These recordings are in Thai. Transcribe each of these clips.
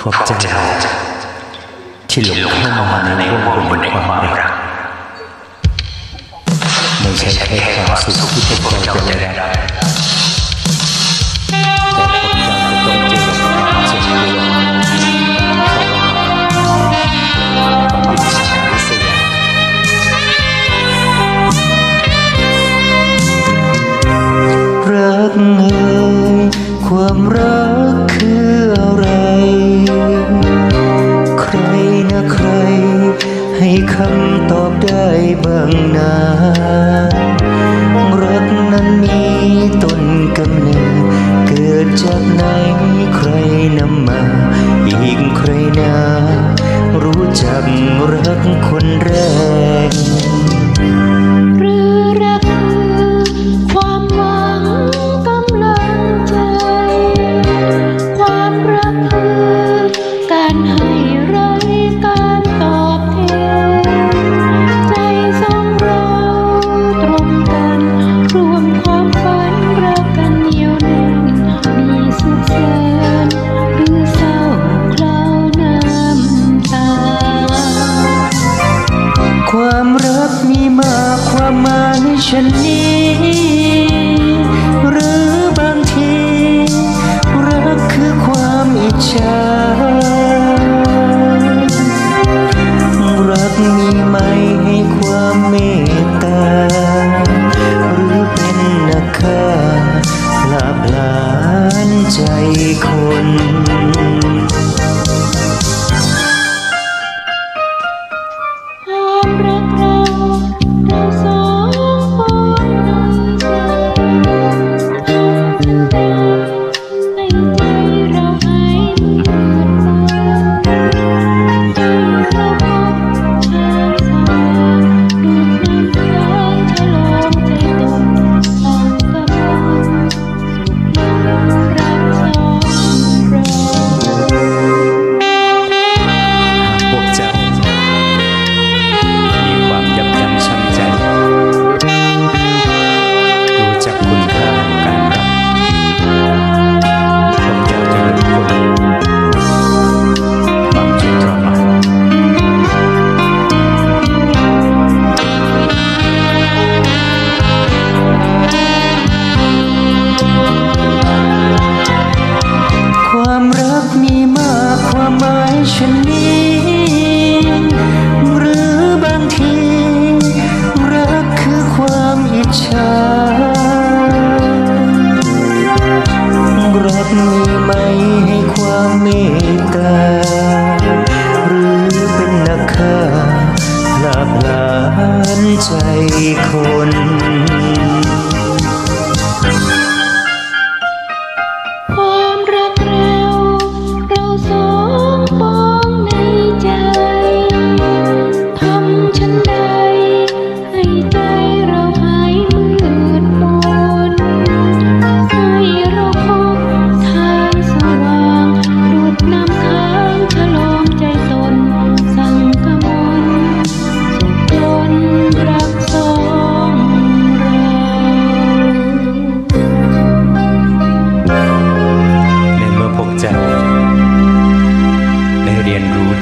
พบเจอที่หลงเข้ามาในวงบนความรักไม่ใช่แค่ความสุขที่พวกเจะได้รับแต่พวกเราจะต้องเจอกับความสุขที่ลงรักเอ่ยความรัก ให้คำตอบได้บางนารักนั้นมีต้นกำเนิด เกิดจากไหนใครนำมา อีกใครนารู้จักรักคนแรก มานในฉันนี้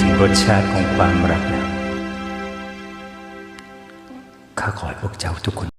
ถึงรสชาติของความรักนะข้าขอให้พวกเจ้าทุกคน